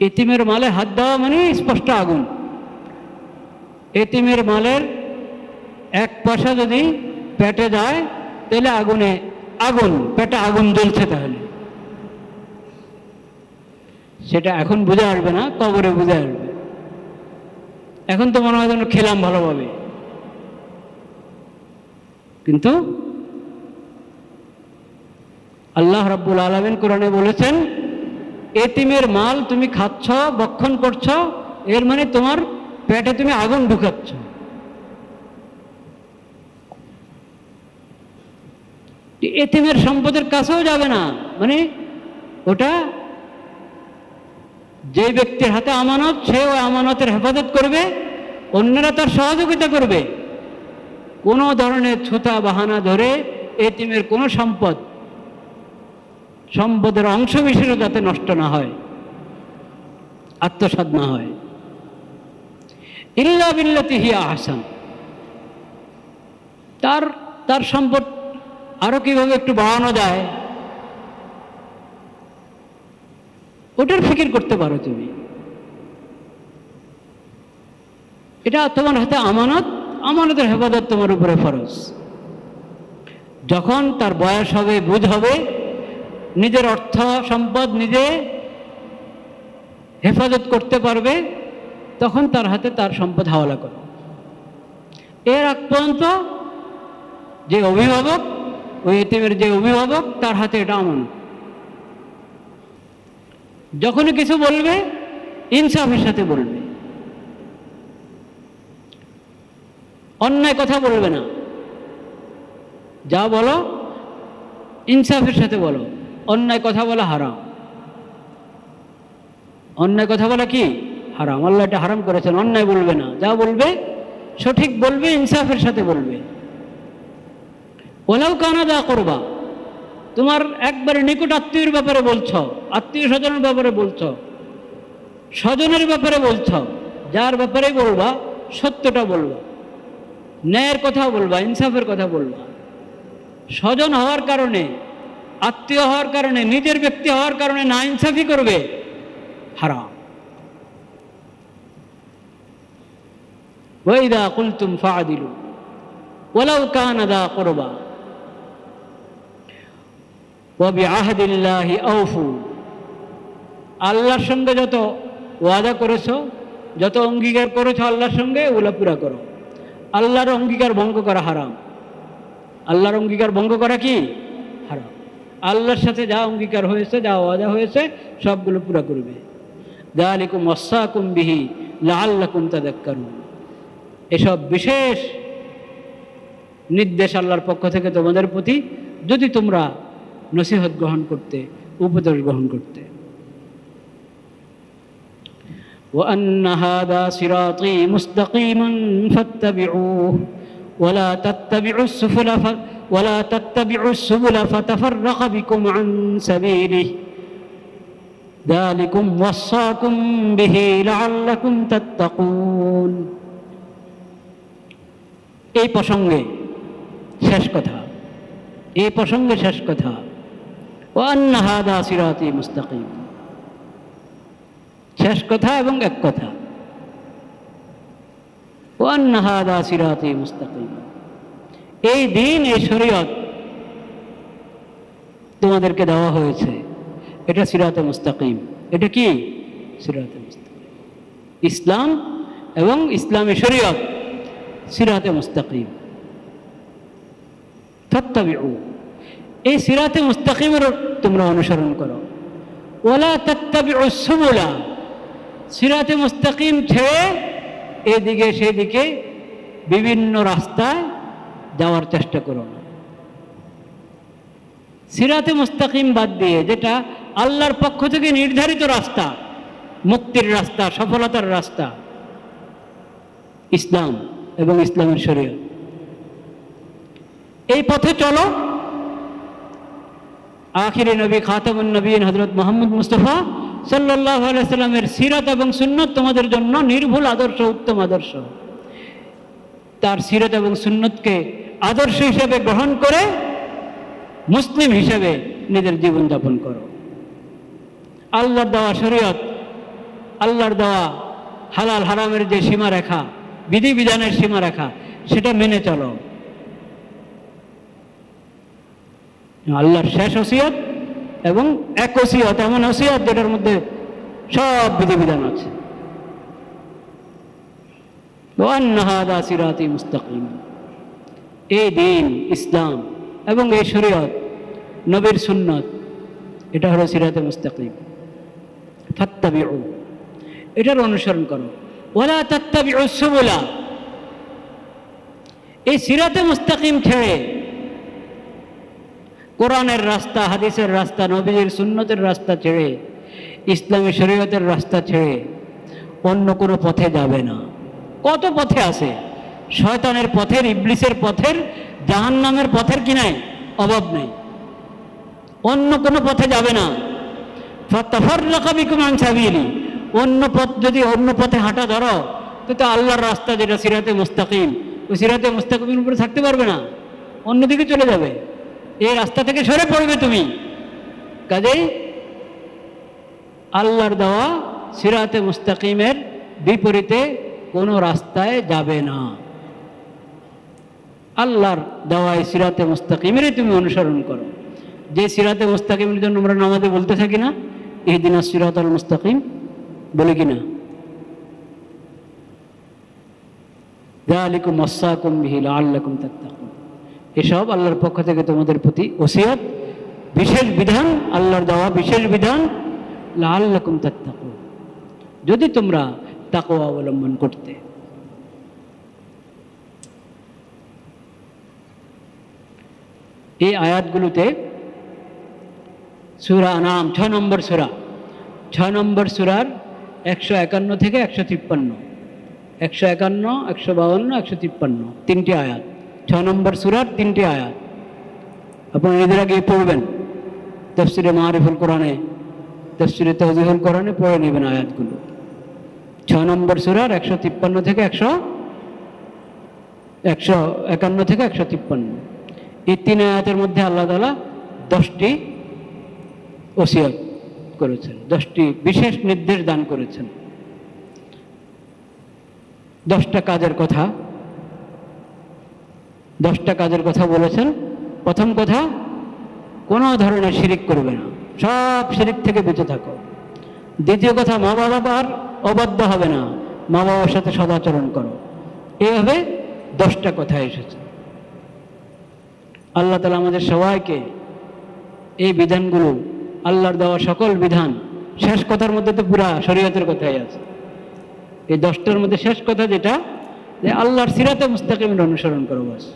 এতিমের মালে হাত দেওয়া মানে স্পষ্ট আগুন। এতিমের মালের এক পয়সা যদি পেটে যায়, তাহলে আগুনে আগুন, পেটে আগুন জ্বলছে তাহলে। সেটা এখন বুঝে আসবে না, কবরে বুঝে আসবে। এখন তো মনে হয় যেন খেলাম ভালোভাবে। কিন্তু আল্লাহ রাব্বুল আলমিন কোরআনে বলেছেন এতিমের মাল তুমি খাচ্ছ বক্ষণ করছ, এর মানে তোমার পেটে তুমি আগুন ঢুকাচ্ছ। এতিমের সম্পদের কাছেও যাবে না। মানে ওটা যে ব্যক্তির হাতে আমানত, সে ওই আমানতের হেফাজত করবে, অন্যরা তার সহযোগিতা করবে। কোনো ধরনের ছুতা বাহানা ধরে এতিমের কোনো সম্পদ সম্পদের অংশ বিশেষও যাতে নষ্ট না হয় আত্মসাদ না হয়। ইল্লা বিল্লাতি হিয়া আহসান। তার তার সম্পদ আরও কীভাবে একটু বাড়ানো যায়, ওটার ফিকির করতে পারো তুমি। এটা তোমার হাতে আমানত, আমানতের হেফাজত তোমার উপরে ফরজ। যখন তার বয়স হবে, বুঝ হবে নিজের অর্থ সম্পদ নিজে হেফাজত করতে পারবে, তখন তার হাতে তার সম্পদ হাওয়ালা করো এর আগ পর্যন্ত যে অভিভাবক, ওই এতিমের যে অভিভাবক, তার হাতে এটা আমানত যখনই কিছু বলবে, ইনসাফের সাথে বলবে। অন্যায় কথা বলবে না। যা বলো, ইনসাফের সাথে বলো। অন্যায় কথা বলা হারাম। অন্যায় কথা বলা কি? হারাম। আল্লাহ এটা হারাম করেছেন, অন্যায় বলবে না। যা বলবে, সঠিক বলবে, ইনসাফের সাথে বলবে। ওলাও কানা যা করবা। তোমার একবারে নিকট আত্মীয়ের ব্যাপারে বলছ আত্মীয় স্বজনের ব্যাপারে বলছ, স্বজনের ব্যাপারে বলছ, যার ব্যাপারে বলবা, সত্যটা বলবা। ন্যায়ের কথা বলবা, ইনসাফের কথা বলবা। স্বজন হওয়ার কারণে আত্মীয় হওয়ার কারণে, নিজের ব্যক্তি হওয়ার কারণে না ইনসাফি করবে, হারাম। ওইদা কুলতুম ওলাউ কান দা করবা ওবি আহদিল্লাহি আউফু আল্লাহর সঙ্গে যত ওয়াদা করেছ, যত অঙ্গীকার করেছ আল্লাহর সঙ্গে, ওগুলো পুরা করো। আল্লাহর অঙ্গীকার ভঙ্গ করা হারাম। আল্লাহর অঙ্গীকার ভঙ্গ করা কি? আল্লাহর সাথে যা অঙ্গীকার হয়েছে যা ওয়াদা হয়েছে সবগুলো পুরা করবে দালিকুম ওয়াসাকুম বিহি লাআল্লাকুম তাদাক্কারুন এসব বিশেষ নির্দেশ আল্লাহর পক্ষ থেকে তোমাদের প্রতি যদি তোমরা নসিহত গ্রহণ করতে উপদেশ গ্রহণ করতে وأن هذا صراطي مستقيما فاتبعوه ولا تتبعوا السبل ف... ولا تتبعوا السبل فتفرق بكم عن سبيله ذلكم وصاكم به لعلكم تتقون এই প্রসঙ্গে শেষ কথা এই প্রসঙ্গে শেষ কথা ওয়ান্ন হাদা সিরাতি মুস্তাকিম শেষ কথা এবং এক কথা এই দিন, এই শরীয়ত তোমাদেরকে দেওয়া হয়েছে। এটা সিরাতে মুস্তাকিম। এটা কি? সিরাতে মুস্তাকিম। ইসলাম এবং ইসলামী শরীয়ত সিরাতে মুস্তাকিম। তত্ত্বাবিউ এই সিরাতে মুস্তাকিমের তোমরা অনুসরণ করো। ওলা তত্ত্বাবিউ সুবুলা। সিরাতে মুস্তাকিম ছেড়ে এদিকে সেদিকে বিভিন্ন রাস্তায় যাওয়ার চেষ্টা করো না সিরাতে মুস্তাকিম বাদ দিয়ে যেটা আল্লাহর পক্ষ থেকে নির্ধারিত রাস্তা, মুক্তির রাস্তা, সফলতার রাস্তা, ইসলাম এবং ইসলামের শরীয় এই পথে চলো। আখিরে নবী খাতামুন নবীন হজরত মোহাম্মদ মুস্তফা সাল্লাহ সাল্লামের সিরাত এবং সুন্নত তোমাদের জন্য নির্ভুল আদর্শ, উত্তম আদর্শ। তার সিরত এবং সুন্নতকে আদর্শ হিসেবে গ্রহণ করে মুসলিম হিসেবে নিজের জীবনযাপন করো। আল্লাহর দেওয়া শরীয়ত, আল্লাহর দেওয়া হালাল হারামের যে সীমা সীমারেখা, বিধিবিধানের সীমারেখা, সেটা মেনে চলো। আল্লাহর শেষ ওসিয়ত এবং এক এমন ওসিয়াত যেটার মধ্যে সব বিধিবিধান আছে। মুস্তাকিম। এই দিন ইসলাম এবং এই শরীয়ত, নবীর সুন্নত, এটা হলো সিরাতে মুস্তাকিম। ফাত্তাবি এটার অনুসরণ করো। ওলা ও সুবুলা, এই সিরাতে মুস্তাকিম ছেড়ে কোরআনের রাস্তা, হাদিসের রাস্তা নবীর সুন্নতের রাস্তা ছেড়ে, ইসলামী শরীয়তের রাস্তা ছেড়ে অন্য কোনো পথে যাবে না। কত পথে আছে? শয়তানের পথের, ইবলিসের পথের, জাহান্নামের পথের কি নাই? অভাব নেই। অন্য কোনো পথে যাবে না। অন্য পথ যদি অন্য পথে হাঁটা ধরো, তো তো আল্লাহর রাস্তা যেটা সিরাতে মুস্তাকিম, ওই সিরাতে মুস্তাকিমের উপরে থাকতে পারবে না। অন্যদিকে চলে যাবে। এই রাস্তা থেকে সরে পড়বে তুমি। কাজেই আল্লাহর দেওয়া সিরাতে মুস্তাকিমের বিপরীতে কোনো রাস্তায় যাবে না। আল্লাহর দেওয়ায় সিরাতে মুস্তাকিমেরই তুমি অনুসরণ করো। যে সিরাতে মুস্তাকিমের জন্য আমরা নামাজে বলতে থাকি না এই দিন সিরাত আল মুস্তাকিম বলে কি না? দালিকুম আসাকুম বিহিল আল্লাকুম তাত্তাকুম এসব আল্লাহর পক্ষ থেকে তোমাদের প্রতি ওসিয়ত, বিশেষ বিধান, আল্লাহর দেওয়া বিশেষ বিধান লাল্লাকুম তাত্তাকুম যদি তোমরা তাকওয়া অবলম্বন করতে। এই আয়াতগুলোতে সুরা নাম ছ নম্বর সুরা ছয় নম্বর সুরার একশো একান্ন থেকে একশো তিপ্পান্ন, একশো একান্ন, একশো বাউন্ন, একশো তিপ্পান্ন, তিনটি আয়াত। ছয় নম্বর সুরার তিনটি আয়াত। আপনারা নিজেরা গিয়ে পড়বেন। তফসিরে মারিফুল কোরআনে, তফসিরে তহজিহুল কোরআনে পড়ে নেবেন আয়াতগুলো। ছয় নম্বর সুরার একশো তিপ্পান্ন থেকে একশো একশো একান্ন থেকে একশো তিপ্পান্ন। এই তিন আয়াতের মধ্যে আল্লাহ তালা দশটি ওসিয়ত করেছেন, দশটি বিশেষ নির্দেশ দান করেছেন। দশটা কাজের কথা দশটা কাজের কথা বলেছেন। প্রথম কথা, কোনো ধরনের শিরিক করবে না। সব শিরিক থেকে বেঁচে থাকো। দ্বিতীয় কথা, মা বাবার অবাধ্য হবে না। মা বাবার সাথে সদাচরণ করো। এইভাবে দশটা কথা এসেছে। আল্লাহ তালা আমাদের সবাইকে এই বিধানগুলো, আল্লাহর দেওয়া সকল বিধান, শেষ কথার মধ্যে তো পুরা শরীয়তের কথাই আছে। এই দশটার মধ্যে শেষ কথা যেটা, যে আল্লাহর সিরাতে মুস্তাকিমের অনুসরণ করো বাস।